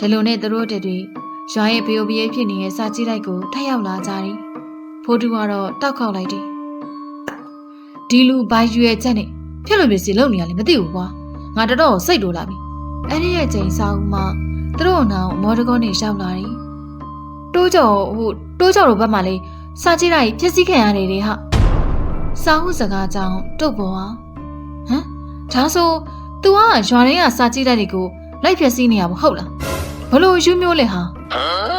ဒီလိုနဲ့သူတို့တတွေရွာရဲ့ဘေယိုဘီရဲ့ဖြစ်နေတဲ့စာကြည့်လိုက်ကိုထပ်ရောက်လာကြတယ်ဖိုးတူကတော့တောက်ခေါက်လိုက်တယ်ဒီလူဘိုင်ရွယ်ချက်နဲ့ဖြစ်လို့ပြစီလုံနေရလေမသိဘူးကွာငါတော်တော်စိတ်တိုးလာပြီအဲ့ဒီရဲ့ချိန်စာဦးမှာသူတို့နောင်မော်ဒကောနေရောက်လာတယ်တိုးကြော်ဟိုတိုးကြော်တို့ဘက်မှာလေစာကြည့်လိုက်ဖြစ်စည်းခံရတယ်လေဟာစာဦးစကားကြောင့်တုတ်ပေါ်ဟာဟမ်ဒါဆို तू ကရွာထဲကစာကြည့်လိုက်တွေကိုလိုက်ဖြက်စီးနေရမဟုတ်လား ဘလို့ယူမျိုးလဲဟာ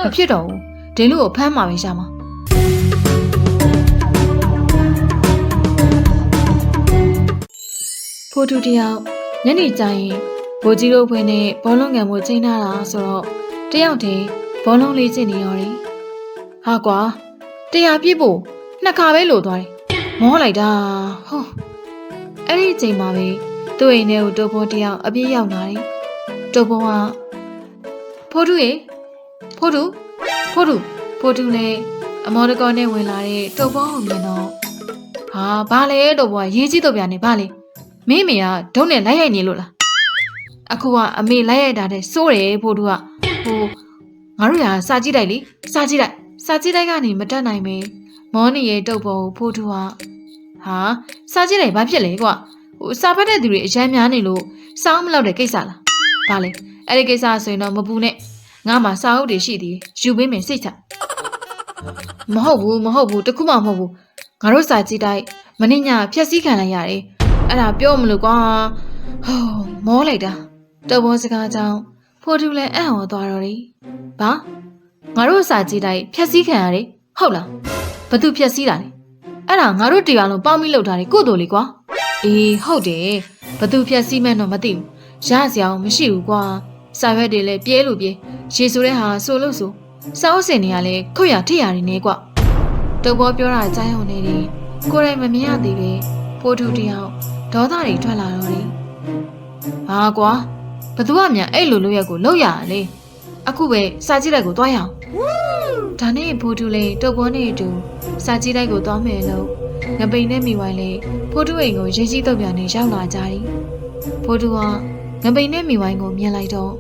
မဖြစ်တော့ဘူးဒင်းလူကိုဖမ်းမှာပဲရှာမှာဖိုတူတယောက်ညနေကျရင်ဘိုကြီးတို့ဘွဲနဲ့ဘောလုံးငံမှုချိန်ထားတာဆိုတော့တယောက်တည်းဘောလုံးလေးချိန်နေရောတယ်ဟာကွာတရားပြည့်ဖို့နှစ်ခါပဲလိုသွားတယ်မောလိုက်တာဟုတ်အဲ့ဒီအချိန်မှာပဲသူ့အိမ်ထဲကိုတိုးပေါ်တယောက်အပြည့်ရောက်လာတယ်တိုးပေါ်က ဖိုတူရေဖိုတူဖိုတူဖိုတူလည်းအမော်ဒကောနဲ့ဝင်လာတဲ့တိုးပေါ်ကိုမြင်တော့ဟာဘာလဲတိုးပေါ်ကရေးကြီးတော့ပြန်နေဘာလဲမင်းမေကဒုံးနဲ့လိုက်ရိုက်နေလို့လားအခုကအမေလိုက်ရိုက်တာတဲ့စိုးတယ်ဖိုတူကဟိုငါတို့ရာစာကြည့်လိုက်လေစာကြည့်လိုက်စာကြည့်လိုက်ကနေမတက်နိုင်မေမောနီရဲ့တုပ်ပေါ်ကိုဖိုတူကဟာစာကြည့်လိုက်ဘာဖြစ်လဲကွာဟိုစာဖတ်တဲ့သူတွေအရန်များနေလို့စောင်းမလောက်တဲ့ကိစ္စလား။ဘာလဲ။ အဲ့ဒီကိစ္စဆိုရင်တော့မပူနဲ့။ငါမှစာအုပ်တွေရှိသေးတယ်။ယူပေးမယ်စိတ်ချ။မဟုတ်ဘူးမဟုတ်ဘူးတခုမှမဟုတ်ဘူး။ငါတို့စာကြည့်တိုင်းမင်းညဖြက်စီးခံလိုက်ရတယ်။အဲ့ဒါပြောမလို့ကွာ။ဟောမောလိုက်တာ။တော်ဘောစကားကြောင့်ဖိုတူလည်းအံ့ဩသွားတော့တယ်။ဘာငါတို့စာကြည့်တိုင်းဖြက်စီးခံရတယ်။ဟုတ်လား။ဘသူဖြက်စီးတာလဲ။အဲ့ဒါငါတို့တရားလုံးပေါင်းပြီးလောက်တာလေကို့တော်လေကွာ။အေးဟုတ်တယ်ဘသူဖြက်စီးမဲ့တော့မသိဘူးရစရာမရှိဘူးကွာ စာရွက်တွေလည်းပြဲလို့ပြဲရေဆိုတဲ့ဟာဆိုလို့ဆိုစာအုပ်စင်တွေကလည်းခုတ်ရထိရနေနေကွတုပ်ပေါ်ပြောတာကြားရုံနဲ့တင်ကိုယ်တိုင်မမြင်ရသေးပဲဖိုးတူတယောက်ဒေါသတွေထွက်လာတော့တယ်ဟာကွာဘသူကမြန်အဲ့လိုလိုရက်ကိုလောက်ရရလေအခုပဲစာကြည့်လိုက်ကိုသွားရအောင်ဒါနဲ့ဖိုးတူလည်းတုပ်ပေါ်နဲ့အတူစာကြည့်လိုက်ကိုသွားမယ်လို့ငပိန်နဲ့မိဝိုင်းလေးဖိုးတူအိမ်ကိုရေးကြီးတော့ပြန်နေရောက်လာကြတယ်။ဖိုးတူက ငပိန်နဲ့မိဝိုင်းကိုမြင်လိုက်တော့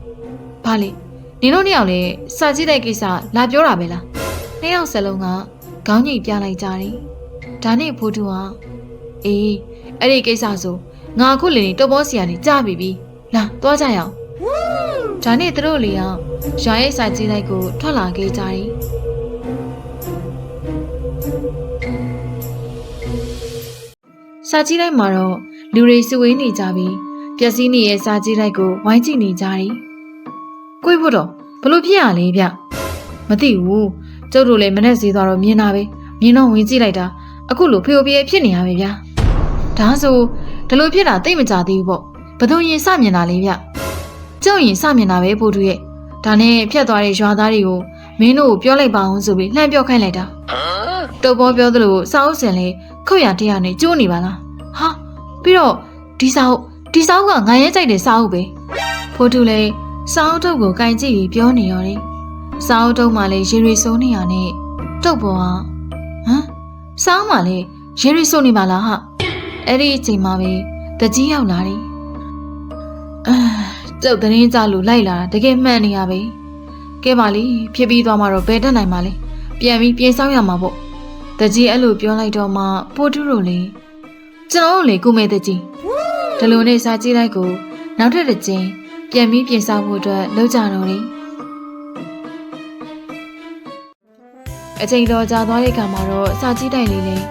ဘာလဲနင်တို့နှစ်ယောက်လည်းစာကြည့်တဲ့ကိစ္စလာပြောတာပဲလား။နှစ်ယောက်စလုံးကခေါင်းညိတ်ပြလိုက်ကြတယ်။ဒါနဲ့ဖိုးတူကအေးအဲ့ဒီကိစ္စဆိုငါအခုလင်းတော့ဘောစီကနေကြားပြီပြီ။လာသွားကြရအောင်။ဒါနဲ့သူတို့လေးကရွာရဲ့စာကြည့်လိုက်ကိုထွက်လာခဲ့ကြတယ်။စာကြည့်လိုက်မှာတော့လူတွေစုဝေးနေကြပြီး ပျက်စီးနေတဲ့စာကြည့်လိုက်ကိုဝိုင်းကြည့်နေကြတယ်။ကိုယ်ဖို့တော့ဘလို့ဖြစ်ရလဲဗျ။မသိဘူး။ကျုပ်တို့လည်းမနဲ့ဈေးသွားတော့မြင်တာပဲ။မြင်တော့ဝင်ကြည့်လိုက်တာအခုလိုဖေယိုပြေဖြစ်နေရပဲဗျာ။ဒါဆိုဒီလိုဖြစ်တာသိမကြသေးဘူးပေါ့။ဘသူရင်စမြင်တာလေဗျ။ကျုပ်ရင်စမြင်တာပဲပို့တူရဲ့။ဒါနဲ့ဖြတ်သွားတဲ့ရွာသားတွေကိုမင်းတို့ကိုပြောလိုက်ပါအောင်ဆိုပြီးလှမ်းပြောခိုင်းလိုက်တာ။တုပ်ပေါ်ပြောသလိုစာအုပ်စင်လေးခုတ်ရတရားနဲ့ကျိုးနေပါလားဟာပြီးတော့ဒီစာအုပ် ဒီစာအုပ်ကငါရဲကြိုက်တဲ့စာအုပ်ပဲဖိုးတူလည်းစာအုပ်တုပ်ကိုကင်ကြည့်ပြီးပြောနေရတယ်စာအုပ်တုပ်မှလည်းရေရီစိုးနေရနဲ့တုပ်ပေါ်ကဟမ်စာအုပ်မှလည်းရေရီစိုးနေပါလားဟာအဲ့ဒီအချိန်မှာပဲတကြီးရောက်လာတယ်အာတုပ်သတင်းကြလို့လိုက်လာတာတကယ်မှန်နေရပဲကဲပါလေဖြစ်ပြီးသွားမှတော့ဘယ်တက်နိုင်မှာလဲပြန်ပြီးပြေးဆောင်ရမှာပေါ့တကြီးအဲ့လိုပြောလိုက်တော့မှပိုတူတို့လေကျွန်တော်တို့လေကုမဲတကြီး ဒီလိုနဲ့စာကြည့်လိုက်ကိုနောက်ထပ်တစ်ကြိမ်ပြန်ပြီးပြင်ဆင်ဖို့အတွက်လုပ်ကြတော့တယ်အချိန်တော်ကြာသွားတဲ့အခါမှာတော့စာကြည့်တိုက်လေးလေး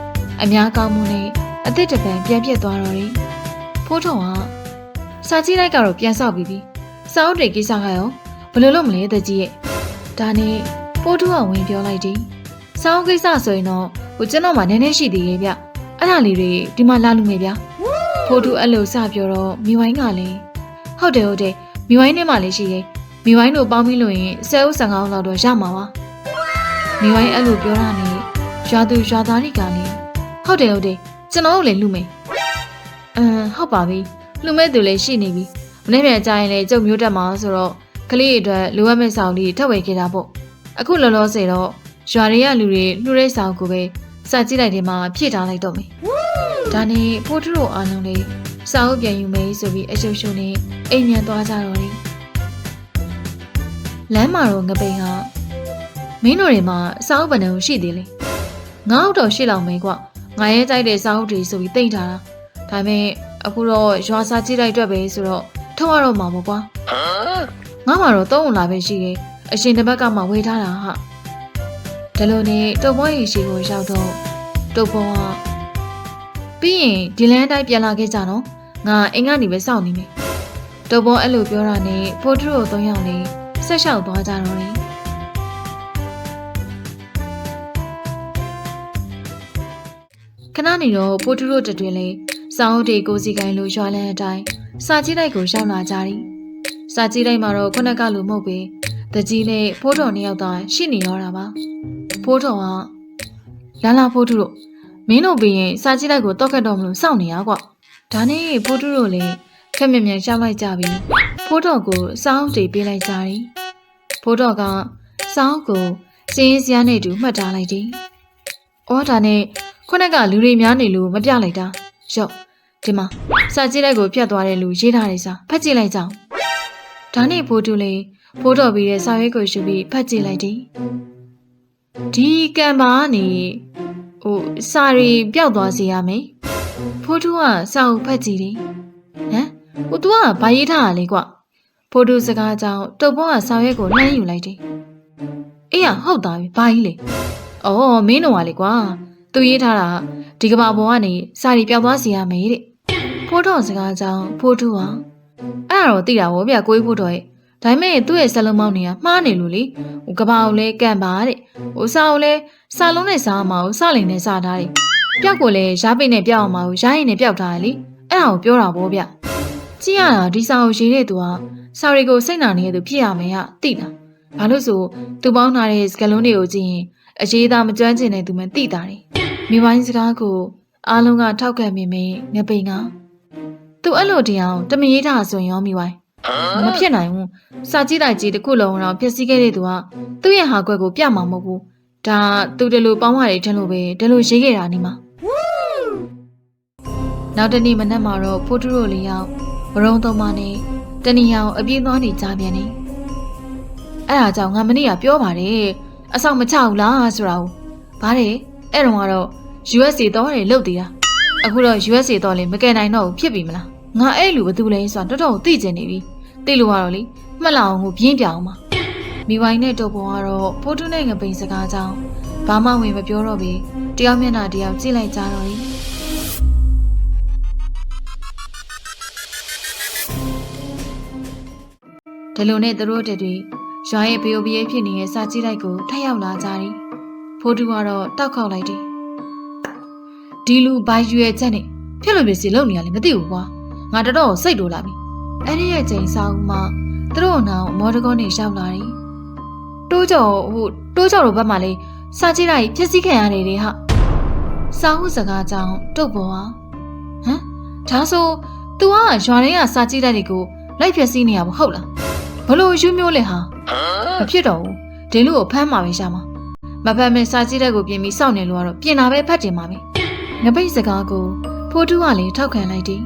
အများကောင်းမှုနဲ့အသစ်တစ်ပံပြန်ပြတ်သွားတော့တယ်ဖိုးထုံကစာကြည့်လိုက်ကတော့ပြန်ဆောက်ပြီးပြီစာအုပ်တွေကိစ္စကရောဘယ်လိုလုပ်မလဲတကြီးရဲ့ဒါနဲ့ဖိုးထုကဝင်ပြောလိုက်တယ်စောင်းကိစ္စဆိုရင်တော့ဟိုကျွန်တော်မှနည်းနည်းရှိသေးရဲ့ဗျအဲ့ဒါလေးတွေဒီမှာလာလူငယ်ဗျ ဖိုးတူအဲ့လိုစပြောတော့မိဝိုင်းကလည်းဟုတ်တယ်ဟုတ်တယ်မိဝိုင်းနဲ့မှလည်းရှိရဲ့မိဝိုင်းတို့ပေါင်းပြီးလို့ရင်ဆယ်ဦးဆန်ကောင်းလောက်တော့ရမှာပါမိဝိုင်းအဲ့လိုပြောတာနဲ့ရွာသူရွာသားတွေကလည်းဟုတ်တယ်ဟုတ်တယ်ကျွန်တော်တို့လည်းလူမယ်အမ်ဟုတ်ပါပြီလူမဲ့သူလည်းရှိနေပြီမနေ့ပြန်ကြရင်လည်းကြုံမျိုးတက်မှာဆိုတော့ကလေးတွေအတွက်လိုအပ်မဲ့ဆောင်လေးထပ်ဝယ်ခဲ့တာပေါ့အခုလောလောဆယ်တော့ရွာတွေကလူတွေလှူတဲ့ဆောင်ကိုပဲစကြည့်လိုက်တယ်မှာဖြည့်ထားလိုက်တော့မယ်။ ဒါနဲ့ဖိုးထရိုအားလုံးလေးစာအုပ်ပြန်ယူမယ်ဆိုပြီးအရှုပ်ရှုပ်နဲ့အိမ်မြန်သွားကြတော့တယ်လမ်းမှာတော့ငပိန်ဟာမင်းတို့တွေမှာစာအုပ်ပန်းကိုရှိသေးလေငါ့အောက်တော့ရှိလောက်မေးကွငါရဲ့ကြိုက်တဲ့စာအုပ်တွေဆိုပြီးတိတ်ထားတာဒါပေမဲ့အခုတော့ရွာစာကြည့်လိုက်အတွက်ပဲဆိုတော့ထုတ်ရတော့မှာပေါ့ကွာငါမှတော့သုံးဝင်လာပဲရှိတယ်အရှင်တစ်ဘက်ကမှဝေထားတာဟာဒါလို့နေတုပ်ပွားရင်ရှိကိုရောက်တော့တုပ်ပွားက ပြီးရင်ဒီလန်းတိုင်းပြန်လာခဲ့ကြတော့ငါအိမ်ကနေပဲစောင့်နေမယ်တုပ်ပွားအဲ့လိုပြောတာနဲ့ဖိုးထူတို့သုံးယောက်လေးဆက်လျှောက်သွားကြတော့တယ်ခဏနေတော့ဖိုးထူတို့တတွင်လေးစောင်းတေကိုစီကိုင်းလိုရွာလန်းအတိုင်းစာကြည့်လိုက်ကိုရောက်လာကြတယ်စာကြည့်လိုက်မှာတော့ခုနကလိုမဟုတ်ပေတကြီးနဲ့ဖိုးတော်နှစ်ယောက်သာရှိနေတော့တာပါဖိုးတော်ကလာလာဖိုးထူတို့ မင်းတို့ပြီးရင်စာကြည့်လိုက်ကိုတော့ခတ်တော့မလို့စောင့်နေရကွဒါနဲ့ဖိုးထူတို့လည်းခက်မြက်မြက်ရှောက်လိုက်ကြပြီးဖိုးတော်ကိုစောင်းတေပေးလိုက်ကြတယ်ဖိုးတော်ကစောင်းကိုစင်းစရာနဲ့တူမှတ်ထားလိုက်တယ်အော်ဒါနဲ့ခုနကလူတွေများနေလို့မပြလိုက်တာရော့ဒီမှာစာကြည့်လိုက်ကိုဖြတ်သွားတဲ့လူရေးထားတဲ့စာဖတ်ကြည့်လိုက်ကြအောင်ဒါနဲ့ဖိုးတူလေးဖိုးတော်ပြီးတဲ့စာရွက်ကိုယူပြီးဖတ်ကြည့်လိုက်တယ်ဒီကံပါကနေ ဟိုစာရီပျောက်သွားစေရမယ်ဖိုးတူကစာအုပ်ဖတ်ကြည့်တယ်ဟမ်ဟို तू ကဘာရေးထားတာလဲကွဖိုးတူစကားကြောင့်တုပ်ပေါ်ကစာရွက်ကိုနှမ်းယူလိုက်တယ်အေးရဟုတ်သားပြီဘာကြီးလဲအော်မင်းတော်ကလေကွာသူရေးထားတာဒီကဘာပေါ်ကနေစာရီပျောက်သွားစေရမယ်တဲ့ဖိုးတော်စကားကြောင့်ဖိုးတူကအဲ့ဒါတော့သိတာဗောဗျကိုကြီးဖိုးတော်ရဲ့ ဒါပေမဲ့သူ့ရဲ့စလုံးမောင်းနေကမှားနေလို့လေဟိုကဘာကိုလဲကန့်ပါတဲ့ဟိုစာကိုလဲစာလုံးနဲ့စာအောင်မအောင်စလိန်နဲ့စာထားတယ်ပျောက်ကိုလဲရားပိတ်နဲ့ပျောက်အောင်မအောင်ရားရင်နဲ့ပျောက်ထားတယ်လေအဲ့ဒါကိုပြောတာဗောဗျကြည့်ရတာဒီစာကိုရေးတဲ့သူကစာရီကိုစိတ်နာနေတဲ့သူဖြစ်ရမယ်ဟာသိလားဘာလို့ဆိုသူပေါင်းထားတဲ့စကလုံးတွေကိုကြည့်ရင်အရေးသားမကျွမ်းကျင်တဲ့သူမှသိတာတယ်မိဘစကားကိုအားလုံးကထောက်ခံမိမိငပိန်ကသူအဲ့လိုတရားတမရေးတာဆိုရင်ရောမိဝိုင်း မဖြစ်နိုင်ဘူးစာကြည့်လိုက်ကြည့်တစ်ခုလုံးတော့ဖြစ်စည်းခဲ့တဲ့သူကသူ့ရဲ့ဟာကွက်ကိုပြမှာမဟုတ်ဘူးဒါသူတလူပေါင်းရတယ်ထင်လို့ပဲတလူရေးခဲ့တာနေမှာနောက်တနေ့မနက်မှာတော့ဖိုးတူရိုလေးယောက်ဘရုံသုံးမနဲ့တဏီယောင်အပြေးသွားနေကြပြန်နေအဲ့ဒါကြောင့်ငါမနေ့ကပြောပါတယ်အဆောင်မချဘူးလားဆိုတာကိုဗါတယ်အဲ့တော့ကတော့ USA တော့တယ်လုတ်သေးတာအခုတော့ USA တော့လေမကယ်နိုင်တော့ဘူးဖြစ်ပြီမလား ငါအဲ့လူဘသူလဲဆိုတာတော်တော်သိကျင်နေပြီသိလို့ကတော့လေမှတ်လာအောင်ကိုပြင်းပြအောင်ပါမိဝိုင်းနဲ့တော်ပေါ်ကတော့ဖိုးတုနဲ့ငပိန်စကားကြောင်းဘာမှဝင်မပြောတော့ပြီတယောက်မျက်နှာတယောက်ကြည့်လိုက်ကြတော့လေဒီလိုနဲ့သူတို့တည်းရွာရဲ့ဘေယိုဘီယေဖြစ်နေတဲ့စာကြည့်လိုက်ကိုထပ်ရောက်လာကြတယ်ဖိုးတူကတော့တောက်ခေါက်လိုက်တယ်ဒီလူဘိုင်ရွယ်ချက်နဲ့ဖြစ်လို့ပြစီလုံနေရလေမသိဘူးကွာ ငါတော်တော်စိတ်တိုးလာပြီအဲ့ဒီရဲ့ချိန်စာဦးမှာသူတို့နောင်မော်ဒကောနေရောက်လာတယ်တိုးကြော်ဟိုတိုးကြော်တို့ဘက်မှာလေစာကြည့်လိုက်ဖြစ်စည်းခံရတယ်လေဟာစာဦးစကားကြောင့်တုတ်ပေါ်ဟာဟမ်ဒါဆို तू ကရွာထဲကစာကြည့်လိုက်တွေကိုလိုက်ဖြစ်စည်းနေရမဟုတ်လားဘလို့ယူမျိုးလဲဟာမဖြစ်တော့ဘူးဒီလူကိုဖမ်းမှာပဲရှာမှာမဖမ်းမဲစာကြည့်တဲ့ကိုပြင်ပြီးစောင့်နေလို့ကတော့ပြင်တာပဲဖတ်တင်ပါမယ်ငပိတ်စကားကိုဖိုးတူးကလည်းထောက်ခံလိုက်တယ်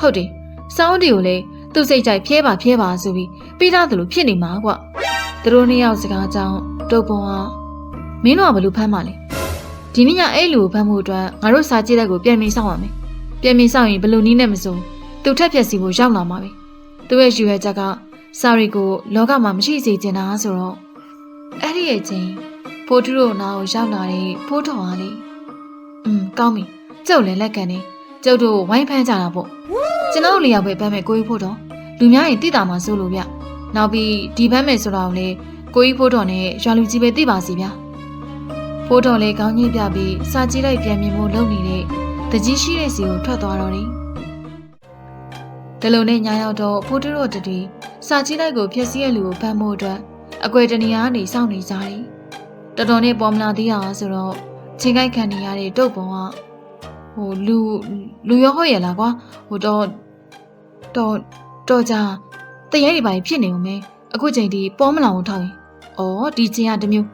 ဟုတ်တယ်စောင်းတီကိုလည်းသူ့စိတ်ကြိုက်ဖြဲပါဖြဲပါဆိုပြီးပြီးသားသလိုဖြစ်နေမှာကွသူတို့နှစ်ယောက်စကားကြောင့်တုတ်ပုံကမင်းတို့ကဘလို့ဖမ်းမှာလဲဒီနေ့ညအဲ့လူကိုဖမ်းမှုအတွက်ငါတို့စာကြည့်တဲ့ကိုပြန်ပြီးစောင့်ရမယ်ပြန်ပြီးစောင့်ရင်ဘလို့နီးနဲ့မစုံသူထက်ဖြက်စီဖို့ရောက်လာမှာပဲသူ့ရဲ့ယူရချက်ကစာရီကိုလောကမှာမရှိစေချင်တာဆိုတော့အဲ့ဒီရဲ့ချင်းဖိုးထူးတို့နာကိုရောက်လာတဲ့ဖိုးတော်ဟာလေอืมကောင်းပြီကျုပ်လည်းလက်ကန်နေ ကျုပ်တို့ဝိုင်းဖမ်းကြတာပေါ့ကျွန်တော်လေးယောက်ပဲပန်းမယ်ကိုကြီးဖို့တော်လူများရင်တိတာမှစိုးလို့ဗျနောက်ပြီးဒီပန်းမယ်ဆိုတာကိုလေကိုကြီးဖို့တော်နဲ့ရွာလူကြီးပဲသိပါစီဗျာဖိုးတော်လေးကောင်းကြီးပြပြီးစာကြည့်လိုက်ပြန်မြင်ဖို့လုပ်နေတဲ့တကြီးရှိတဲ့စီကိုထွက်သွားတော့တယ်ဒလုံနဲ့ညာရောက်တော့ဖိုးတူတို့တည်းစာကြည့်လိုက်ကိုဖြစ်စီရဲ့လူကိုဖမ်းဖို့အတွက်အကွယ်တနေရာကနေစောင့်နေကြတယ်တော်တော်နဲ့ပေါ်မလာသေးတာဆိုတော့ချိန်ကိုက်ခံနေရတဲ့တုတ်ပုံက ဟိုလူလူရောဟုတ်ရလားကွာဟိုတော့တော့တော့ကြတရဲတွေပါဖြစ်နေဦးမယ်အခုချိန်ဒီပေါ်မလာအောင်ထောက်ရင်ဩဒီချင်းကတမျိုး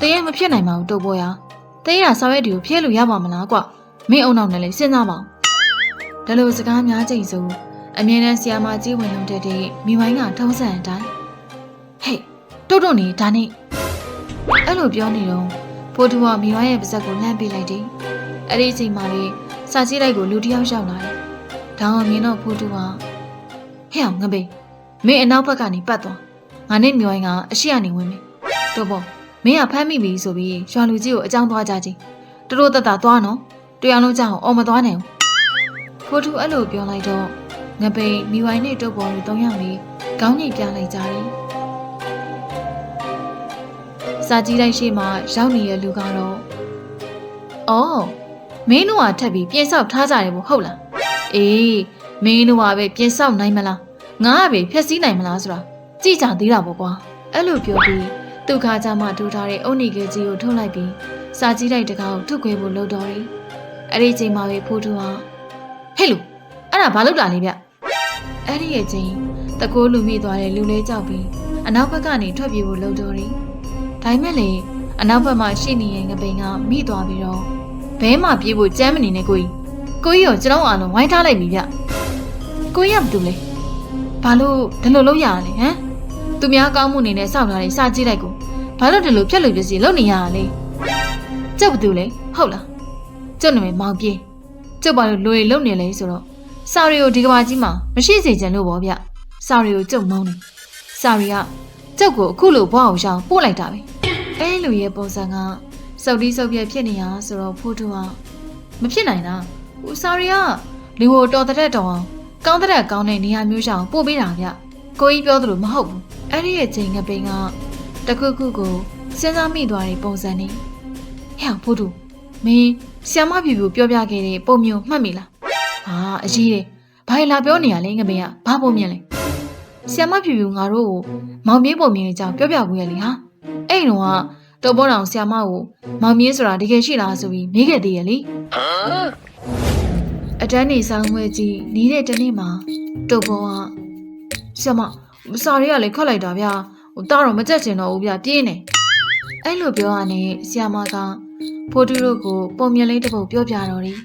တရဲမဖြစ်နိုင်ပါဘူးတုတ်ပေါ်ရတရဲကဆောက်ရက်ဒီကိုဖျဲလို့ရပါမလားကွာမင်းအုံနောက်နဲ့လည်းစဉ်းစားပါဦးဒါလိုစကားများချိန်စုံအမြဲတမ်းဆီယာမကြီးဝင်လုံးတဲ့တဲ့မိဝိုင်းကထုံးစံအတိုင်းဟဟေးတုတ်တုတ်နေဒါနဲ့အဲ့လိုပြောနေတော့ဖိုးတူကမိဝိုင်းရဲ့ပါဇက်ကိုလှမ်းပေးလိုက်တယ် အဲ့ဒီအချိန်မှာလေစာကြည့်လိုက်ကိုလူတစ်ယောက်ရောက်လာတယ်ဒါအောင်မြင်တော့ဖိုးတူကဟဲ့အောင်ငပိမင်းအနောက်ဘက်ကနေပတ်သွားငါနဲ့မိဝိုင်းကအရှိကနေဝင်မယ်တော့ပေါ့မင်းကဖမ်းမိပြီဆိုပြီးရွာလူကြီးကိုအကြောင်းသွားကြချင်းတူတူတက်တာသွားနော်တရားလုံးကြအောင်အော်မသွားနိုင်ဘူးဖိုးတူအဲ့လိုပြောလိုက်တော့ငပိမိဝိုင်းနဲ့တုတ်ပေါ်လူ၃ယောက်လေးခေါင်းညိတ်ပြလိုက်ကြတယ်စာကြည့်လိုက်ရှိမှရောက်နေတဲ့လူကတော့အော် မင်းတို့ကထပ်ပြီးပြင်ဆောက်ထားကြတယ်ဘို့ဟုတ်လားအေးမင်းတို့ကပဲပြင်ဆောက်နိုင်မလားငါကပဲဖျက်ဆီးနိုင်မလားဆိုတာကြည့်ကြသေးတာပေါ့ကွာအဲ့လိုပြောပြီးသူ့ခါကြမှာထူထားတဲ့အုတ်နီကကြီးကိုထုတ်လိုက်ပြီးစာကြည့်လိုက်တကားကိုထုတ်ခွေဖို့လုပ်တော့တယ်အဲ့ဒီချိန်မှာပဲဖိုးတူကဟဲ့လူအဲ့ဒါဘာလုပ်တာလဲဗျအဲ့ဒီရဲ့ချိန်တကိုးလူမိသွားတဲ့လူလေးကြောက်ပြီးအနောက်ဘက်ကနေထွက်ပြေးဖို့လုပ်တော့တယ်ဒါပေမဲ့လေအနောက်ဘက်မှာရှိနေတဲ့ငပိန်ကမိသွားပြီးတော့ ဘဲမှပြေးဖို့ကြမ်းမနေနဲ့ကိုကြီးကိုကြီးရောကျွန်တော်အားလုံးဝိုင်းထားလိုက်ပြီဗျကိုကြီးကဘာလုပ်လဲဘာလို့ဒီလိုလုပ်ရလဲဟမ်သူများကောင်းမှုနေနဲ့စောင့်ထားတဲ့စာကြည့်လိုက်ကိုဘာလို့ဒီလိုဖြက်လို့ပြစီလုပ်နေရတာလဲကျုပ်ဘာလုပ်လဲဟုတ်လားကျုပ်နာမည်မောင်ပြေးကျုပ်ဘာလို့လူတွေလုံနေလဲဆိုတော့စာရီကိုဒီကဘာကြီးမှာမရှိစေချင်လို့ပေါ့ဗျစာရီကိုကျုပ်မုန်းတယ်စာရီကကျုပ်ကိုအခုလိုဘွားအောင်ရှောင်းပို့လိုက်တာပဲအဲလူရဲ့ပုံစံက စုပ်တီးစုပ်ပြက်ဖြစ်နေရဆိုတော့ဖိုးတူကမဖြစ်နိုင်တာဟိုစာရီကလူကိုတော်တဲ့တော်အောင်ကောင်းတဲ့ကောင်းတဲ့နေရာမျိုးရှောင်းပို့ပေးတာဗျကိုကြီးပြောသလိုမဟုတ်ဘူးအဲ့ဒီရဲ့ချိန်ကပိန်ကတခုခုကိုစဉ်းစားမိသွားတဲ့ပုံစံနဲ့ဟဲ့ဖိုးတူမင်းဆီယမပြူပြူပြောပြခဲ့တဲ့ပုံမျိုးမှတ်မိလားဟာအကြီးတယ်ဘာလာပြောနေရလဲငပင်ကဘာပုံမြင်လဲဆီယမပြူပြူငါတို့ကိုမောင်မြေးပုံမြင်ကြောင်ပြောပြဘူးရဲ့လေဟာအဲ့တော့က တော်ပေါ်တော်ဆီယမကိုမောင်မြေးဆိုတာတကယ်ရှိလားဆိုပြီးမေးခဲ့သေးရဲ့လေအတန်းနေဆောင်ဝဲကြီးနေတဲ့တနေ့မှာတော်ပေါ်ကဆီယမစာရီကလည်းခတ်လိုက်တာဗျာဟိုတားတော့မကြက်ချင်တော့ဘူးဗျာပြင်းနေအဲ့လိုပြောရနဲ့ဆီယမကဖိုးတူတို့ကိုပုံမြင်လေးတစ်ပုတ်ပြောပြတော့တယ်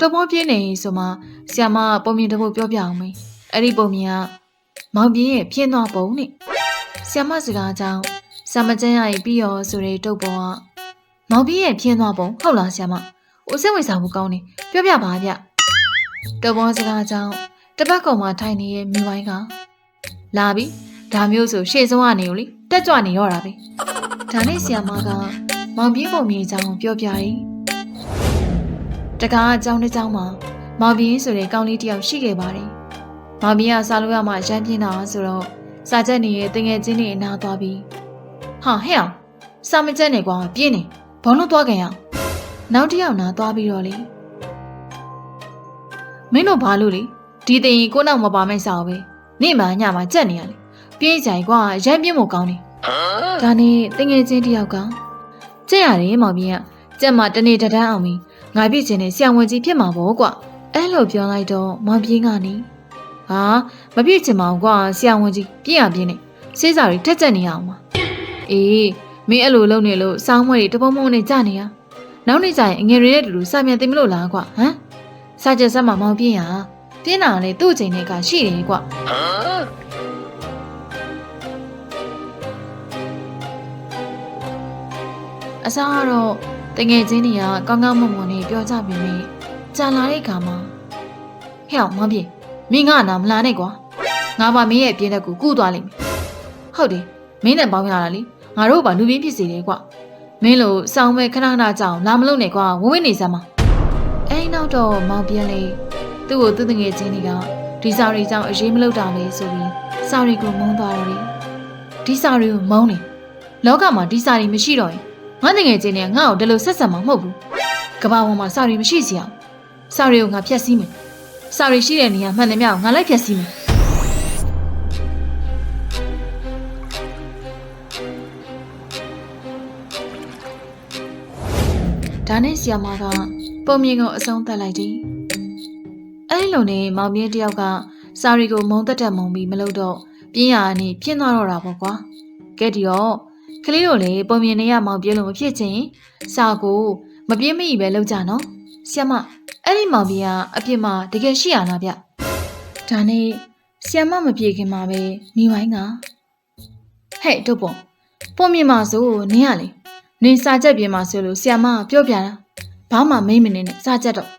တမောပြင်းနေဆိုမှဆီယမကပုံမြင်တစ်ပုတ်ပြောပြအောင်မေးအဲ့ဒီပုံမြင်ကမောင်ပြင်းရဲ့ပြင်းသွားပုံနဲ့ဆီယမစကားကြောင့် ဆာမကျန်းရည်ပြီးရောဆိုတဲ့တုတ်ပေါ်ကမောင်ပြင်းရဲ့ပြင်းသွားပုံဟုတ်လားဆီယမဟိုစိတ်ဝင်စားမှုကောင်းနေပြောပြပါဗျတုတ်ပေါ်စကားကြောင့်တပတ်ကောင်မှထိုင်နေတဲ့မိဝိုင်းကလာပြီဒါမျိုးဆိုရှေ့ဆုံးကနေကိုလေတက်ကြွနေရောတာပဲဒါနဲ့ဆီယမကမောင်ပြင်းပုံမြင်ကြောင်းပြောပြတယ်တကားအကြောင်းတစ်ကြောင်းမှာမောင်ပြင်းဆိုတဲ့ကောင်းလေးတစ်ယောက်ရှိခဲ့ပါတယ်မောင်ပြင်းကစားလို့ရမှရမ်းပြင်းတာဆိုတော့စာချက်နေရဲ့တငယ်ချင်းတွေအနာသွားပြီး ဟာဟဲ့အောင်စာမချက်နေကွာပြင်းနေဘောလုံးသွားခင်အောင်နောက်တစ်ယောက်နာသွားပြီးတော့လေမင်းတို့ဘာလို့လဲဒီတင်ကိုနောက်မပါမဲ့စာပဲနေ့မှညမှကြက်နေရလေပြေးကြိုင်ကွာရမ်းပြင်းမို့ကောင်းနေဒါနဲ့တငယ်ချင်းတစ်ယောက်ကကြက်ရတယ်မောင်ပြင်းကကြက်မှတနေ့တန်းအောင်ပြီးငါပြည့်ချင်တဲ့ဆရာဝန်ကြီးဖြစ်မှာပေါ့ကွအဲ့လိုပြောလိုက်တော့မောင်ပြင်းကနေဟာမပြည့်ချင်ပါဘူးကွာဆရာဝန်ကြီးပြည့်ရပြင်းနေစေးစာတွေထက်ကျက်နေရအောင်ပါ အေးမင်းအဲ့လိုလုပ်နေလို့စောင်းမွေးတွေတပုံးမုံနဲ့ကြာနေရနောက်နေ့ကျရင်အငယ်တွေနဲ့တူတူစာမြန်သိမလို့လားကွဟမ်စာချက်ဆက်မှာမောင်ပြင်းရပြင်းတာလေသူ့အချိန်နဲ့ကရှိတယ်ကွအစားကတော့တငယ်ချင်းတွေကကောင်းကောင်းမွန်မွန်နဲ့ပြောကြပြင်ပြီးကြာလာတဲ့ခါမှာဟဲ့အောင်မောင်ပြေမင်းကနာမလာနဲ့ကွာငါပါမင်းရဲ့အပြင်းတက်ကိုကုသွားလိမ့်မယ်ဟုတ်တယ်မင်းနဲ့ပေါင်းရတာလေ ငါတို့ကလူပြင်းဖြစ်စေတယ်ကွမင်းလို့စောင်းမဲ့ခဏခဏကြောင်လာမလို့နဲ့ကွာဝဝင်းနေစမ်းမအဲ့ဒီနောက်တော့မောင်ပြင်းလေးသူ့ကိုသူ့တငယ်ချင်းတွေကဒီစာရီကြောင့်အရေးမလုပ်တာလေဆိုပြီးစာရီကိုမုန်းသွားတော့တယ်ဒီစာရီကိုမုန်းနေလောကမှာဒီစာရီမရှိတော့ရင်ငါတငယ်ချင်းတွေကငါ့ကိုဒီလိုဆက်ဆံမှာမဟုတ်ဘူးကဘာပေါ်မှာစာရီမရှိစီအောင်စာရီကိုငါဖျက်ဆီးမယ်စာရီရှိတဲ့နေရာမှန်တယ်မြောက်ငါလိုက်ဖျက်ဆီးမယ် ဒါနဲ့ဆီယမာကပုံမြင်ကိုအဆုံးသတ်လိုက်တယ်အဲ့ဒီလိုနဲ့မောင်မြင့်တယောက်ကစာရီကိုမုံတက်တက်မုံပြီးမလုပ်တော့ပြင်းရအနေပြင်းသွားတော့တာပေါ့ကွာကဲဒီတော့ကလေးတို့လည်းပုံမြင်နေရမောင်ပြင်းလို့မဖြစ်ချင်စာကိုမပြင်းမကြီးပဲလုပ်ကြနော်ဆီယမအဲ့ဒီမောင်ပြင်းကအပြစ်မှာတကယ်ရှိရလားဗျဒါနဲ့ဆီယမမပြေခင်မှာပဲမိဝိုင်းကဟဲ့ဟဲ့တို့ပေါ့ပုံမြင်မှာဆိုနင်းရလေ နင်းစာချက်ပြင်မှာဆိုလို့ဆီယမကပြောပြတာဘာမှမိမ့်မနေနဲ့စာချက်တော့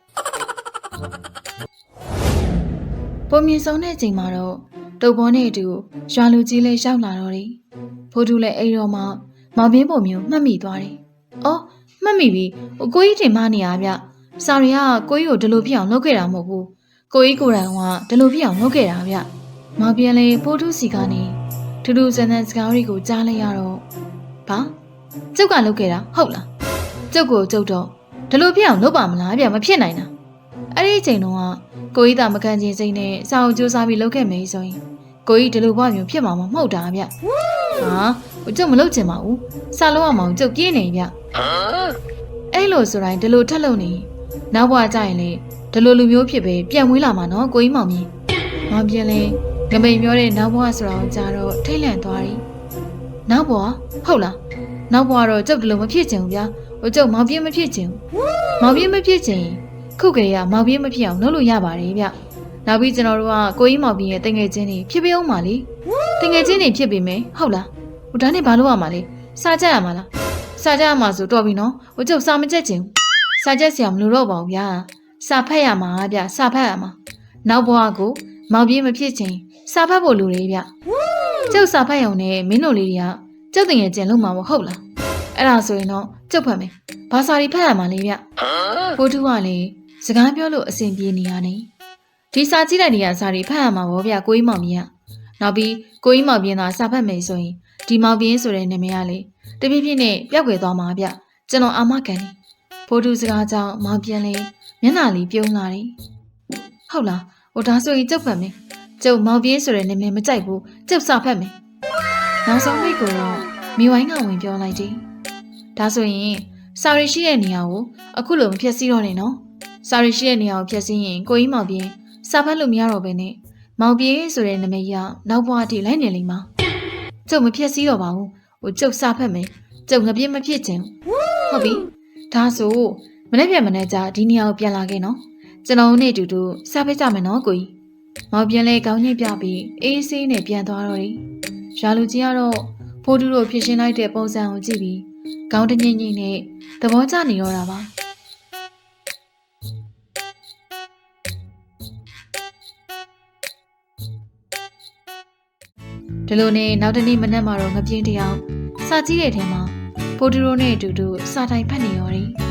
ပုံမြင်ဆုံးတဲ့ချိန်မှာတော့တုပ်ပေါ်နဲ့အတူရွာလူကြီးလေးရောက်လာတော့တယ်ဖိုးတူလည်းအိမ်တော်မှာမောင်ပြင်းပုံမျိုးမှတ်မိသွားတယ်အော်မှတ်မိပြီဟိုကိုကြီးတင်မနေရဗျစာရီကကိုကြီးကိုဒီလိုပြအောင်လုပ်ခဲ့တာမဟုတ်ဘူးကိုကြီးကိုယ်တိုင်ကဒီလိုပြအောင်လုပ်ခဲ့တာဗျမောင်ပြင်းလေးဖိုးတူစီကနေထူးထူးဆန်းဆန်းစကားတွေကိုကြားလိုက်ရတော့ဘာ ကျုပ်ကလုပ်ခဲ့တာဟုတ်လားကျုပ်ကိုကျုပ်တော့ဒီလိုပြအောင်လုပ်ပါမလားဗျမဖြစ်နိုင်တာအဲ့ဒီအချိန်တုန်းကကိုကြီးသာမကန်ချင်းစိမ့်နဲ့စာအုပ်စူးစမ်းပြီးလုပ်ခဲ့မယ်ဆိုရင်ကိုကြီးဒီလိုဘဝမျိုးဖြစ်မှာမဟုတ်တာဗျဟာဟိုကျုပ်မလုပ်ချင်ပါဘူးစာလုံးအောင်မအောင်ကျုပ်ပြင်းနေဗျအဲ့လိုဆိုတိုင်းဒီလိုထက်လို့နေနောက်ဘဝကျရင်လေဒီလိုလူမျိုးဖြစ်ပဲပြန်ဝေးလာမှာနော်ကိုကြီးမောင်မြင်မောင်ပြင်းလဲငမိန်ပြောတဲ့နောက်ဘဝဆိုတာကိုကြားတော့ထိတ်လန့်သွားတယ်နောက်ဘဝဟုတ်လား နောက်ဘဝတော့ကျုပ်ဒီလိုမဖြစ်ချင်ဘူးဗျာဟိုကျုပ်မောင်ပြင်းမဖြစ်ချင်ဘူးမောင်ပြင်းမဖြစ်ချင်ရင်ခုကလေးကမောင်ပြင်းမဖြစ်အောင်လုပ်လို့ရပါတယ်ဗျနောက်ပြီးကျွန်တော်တို့ကကိုကြီးမောင်ပြင်းရဲ့တငယ်ချင်းတွေဖြစ်ပေးအောင်ပါလေတငယ်ချင်းတွေဖြစ်ပေမယ်ဟုတ်လားဟိုဒါနဲ့ဘာလုပ်ရမှာလဲစားကြရမှာလားစားကြရမှာဆိုတော့ပြီနော်ဟိုကျုပ်စားမကြက်ချင်ဘူးစားကြက်စရာမလိုတော့ပါဘူးဗျာစာဖတ်ရမှာဗျစာဖတ်ရမှာနောက်ဘဝကိုမောင်ပြင်းမဖြစ်ချင်စာဖတ်ဖို့လိုတယ်ဗျကျုပ်စာဖတ်ရုံနဲ့မင်းတို့လေးတွေက ကျုပ်တငယ်ချင်းလုံးမှာမဟုတ်လားအဲ့ဒါဆိုရင်တော့ကျုပ်ဖတ်မယ်ဘာစာတွေဖတ်ရမှာလဲဗျဘိုးတူကလည်းစကားပြောလို့အဆင်ပြေနေရနေဒီစာကြည့်လိုက်တဲ့စာတွေဖတ်ရမှာဗောဗျကိုကြီးမောင်မြင်ကနောက်ပြီးကိုကြီးမောင်ပြင်းသာစာဖတ်မယ်ဆိုရင်ဒီမောင်ပြင်းဆိုတဲ့နာမည်ကလေတပြည့်ပြည့်နဲ့ပျောက်ကွယ်သွားမှာဗျကျွန်တော်အာမခံနေဘိုးတူစကားကြောင့်မောင်ပြင်းလေးမျက်နှာလေးပြုံးလာတယ်ဟုတ်လားဟိုဒါဆိုရင်ကျုပ်ဖတ်မယ်ကျုပ်မောင်ပြင်းဆိုတဲ့နာမည်မကြိုက်ဘူးကျုပ်စာဖတ်မယ် နောက်ဆုံးမိတ်ကိုတော့မိဝိုင်းကဝင်ပြောလိုက်တယ်ဒါဆိုရင်စာရီရှိတဲ့နေရာကိုအခုလိုမဖြစ်စီတော့နဲ့နော်စာရီရှိတဲ့နေရာကိုဖျက်ဆီးရင်ကိုကြီးမောင်ပြင်းစာဖတ်လို့မရတော့ဘဲနဲ့မောင်ပြင်းဆိုတဲ့နာမည်ရနောက်ဘဝအထိလိုက်နေလိမ့်မှာကျုပ်မဖျက်ဆီးတော့ပါဘူးဟိုကျုပ်စာဖတ်မယ်ကျုပ်ငပြင်းမဖြစ်ချင်ဘူးဟုတ်ပြီဒါဆိုမနေ့ပြန်မနေ့ကျဒီနေရာကိုပြန်လာခဲ့နော်ကျွန်တော်နဲ့အတူတူစာဖတ်ကြမယ်နော်ကိုကြီးမောင်ပြင်းလဲကောင်းကြီးပြပြီးအေးဆေးနဲ့ပြန်သွားတော့တယ် ရွာလူကြီးကတော့ဖိုးတူတို့ဖြစ်ရှင်းလိုက်တဲ့ပုံစံကိုကြည့်ပြီးကောင်းတငိမ့်ငိမ့်နဲ့သဘောကျနေတော့တာပါဒီလိုနဲ့နောက်တနေ့မနက်မှာတော့ငပြင်းတယောက်စာကြည့်တဲ့ထဲမှာဖိုးတူတို့နဲ့အတူတူစာတိုင်ဖတ်နေရောတယ်